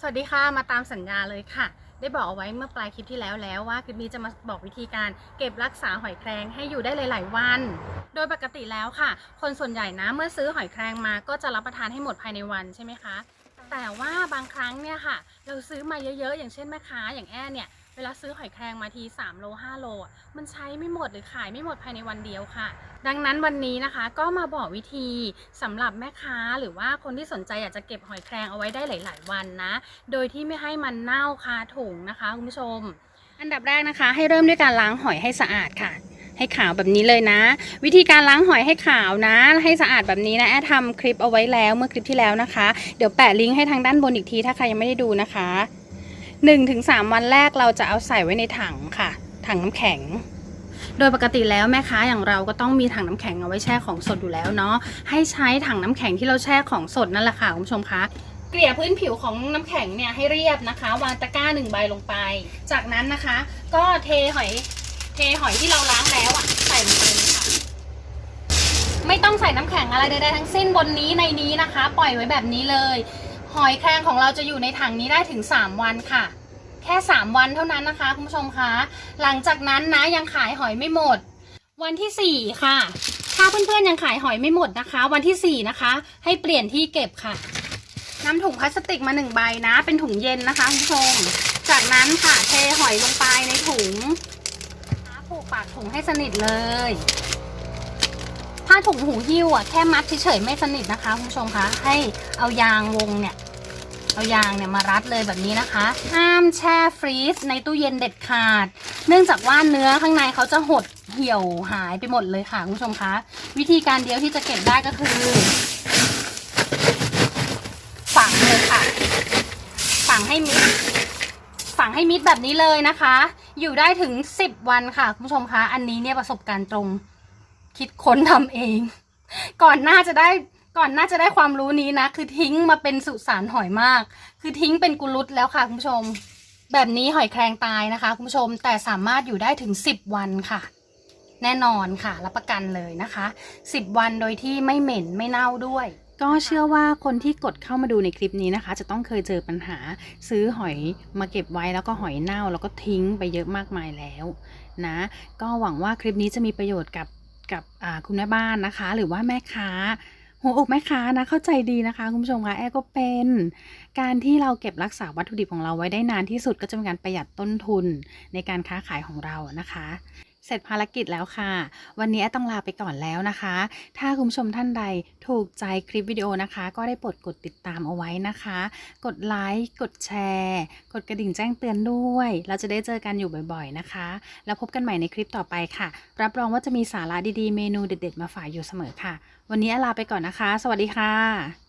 สวัสดีค่ะ มาตามสัญญาเลยค่ะ ได้บอกเอาไว้เมื่อปลายคลิปที่แล้วแล้วว่าคลิปนี้จะมาบอกวิธีการเก็บรักษาหอยแครงให้อยู่ได้หลาย ๆ วัน โดยปกติแล้วค่ะ คนส่วนใหญ่นะเมื่อซื้อหอยแครงมาก็จะรับประทานให้หมดภายในวันใช่ไหมคะ แต่ว่าบางครั้งเนี่ยค่ะ เราซื้อมาเยอะ ๆ อย่างเช่นแม่ค้าอย่างแอ้เนี่ย เวลาซื้อหอยแครงมาที 3 โล 5 โล มันใช้ไม่หมดหรือขายไม่หมดภายในวันเดียวค่ะ ดังนั้นวันนี้นะคะก็มาบอกวิธีสำหรับแม่ค้าหรือว่าคนที่สนใจอยากจะเก็บหอยแครงเอาไว้ได้หลาย ๆ วันนะ โดยที่ไม่ให้มันเน่าคาถุงนะคะคุณผู้ชม อันดับแรกนะคะ ให้เริ่มด้วยการล้างหอยให้สะอาดค่ะให้ขาวแบบนี้เลยนะ วิธีการล้างหอยให้ขาวนะ ให้สะอาดแบบนี้นะแอดทำคลิปเอาไว้แล้วเมื่อคลิปที่แล้วนะคะ เดี๋ยวแปะลิงก์ให้ทางด้านบนอีกทีถ้าใครยังไม่ได้ดูนะคะ 1-3 วันแรกเราจะเอาใส่ไว้ในถังค่ะ ถังน้ำแข็ง โดยปกติแล้วแม่ค้าอย่างเราก็ต้องมีถังน้ำแข็งเอาไว้แช่ของสดอยู่แล้วเนาะให้ใช้ถังน้ำแข็งที่เราแช่ของสดนั่นแหละค่ะคุณผู้ชมคะเกลี่ยพื้นผิวของน้ำแข็งเนี่ยให้เรียบนะคะ วางตะกร้าหนึ่งใบลงไป จากนั้นนะคะ ก็เทหอยเทหอยที่เราล้างแล้วอะใส่ลงไปเลยค่ะไม่ต้องใส่น้ำแข็งอะไรใดๆทั้งสิ้นบนนี้ในนี้นะคะ ปล่อยไว้แบบนี้เลย หอยแครงของเราจะอยู่ในถังนี้ได้ถึง 3 วันค่ะ ค่ 3 วันเท่านั้นนะคะคุณผู้ชมคะ หลังจากนั้นนะยังขายหอยไม่หมด วันที่ 4 ค่ะ ถ้าเพื่อนๆยังขายหอยไม่หมดนะคะ วันที่ 4 นะคะ ให้เปลี่ยนที่เก็บค่ะนำถุงพลาสติกมาหนึ่งใบนะ เป็นถุงเย็นนะคะคุณผู้ชม จากนั้นค่ะเทหอยลงไปในถุงผูกปากถุงให้สนิทเลยผ้าถุงหูหิ้วอะแค่มัดเฉยๆไม่สนิทนะคะคุณผู้ชมคะให้เอายางวงเนี่ย เอายางเนี่ยมารัดเลยแบบนี้นะคะ ห้ามแช่ฟรีซในตู้เย็นเด็ดขาด เนื่องจากว่าเนื้อข้างในเขาจะหดเหี่ยวหายไปหมดเลยค่ะคุณผู้ชมคะ วิธีการเดียวที่จะเก็บได้ก็คือฝังเลยค่ะ ฝังให้มิดฝังให้มิดแบบนี้เลยนะคะ อยู่ได้ถึง 10 วันค่ะคุณผู้ชมคะ อันนี้เนี่ยประสบการณ์ตรงคิดค้นทำเอง ก่อนหน้าจะได้ ก่อนน้าจะได้ความรู้นี้นะ คือทิ้งมาเป็นสุสานหอยมาก คือทิ้งเป็นกุลุตแล้วค่ะคุณผู้ชม แบบนี้หอยแครงตายนะคะคุณผู้ชมแต่สามารถอยู่ได้ถึง 10 วันค่ะ แน่นอนค่ะรับประกันเลยนะคะ 10 วันโดยที่ไม่เหม็นไม่เน่าด้วยก็เชื่อว่าคนที่กดเข้ามาดูในคลิปนี้นะคะ จะต้องเคยเจอปัญหา ซื้อหอยมาเก็บไว้แล้วก็หอยเน่าแล้วก็ทิ้งไปเยอะมากมายแล้วนะ ก็หวังว่าคลิปนี้จะมีประโยชน์กับกับคุณแม่บ้านนะคะ หรือว่าแม่ค้า หัวอกแม่ค้านะเข้าใจดีนะคะคุณผู้ชมคะแอร์ก็เป็น การที่เราเก็บรักษาวัตถุดิบของเราไว้ได้นานที่สุดก็จะเป็นการประหยัดต้นทุนในการค้าขายของเรานะคะ เสร็จภารกิจแล้วค่ะ วันนี้ต้องลาไปก่อนแล้วนะคะ ถ้าคุณผู้ชมท่านใดถูกใจคลิปวิดีโอนะคะ ก็ได้โปรดกดติดตามเอาไว้นะคะ กดไลค์กดแชร์ กดกระดิ่งแจ้งเตือนด้วย เราจะได้เจอกันอยู่บ่อยๆนะคะ แล้วพบกันใหม่ในคลิปต่อไปค่ะ รับรองว่าจะมีสาระดีๆเมนูเด็ดๆมาฝากอยู่เสมอค่ะ วันนี้ลาไปก่อนนะคะ สวัสดีค่ะ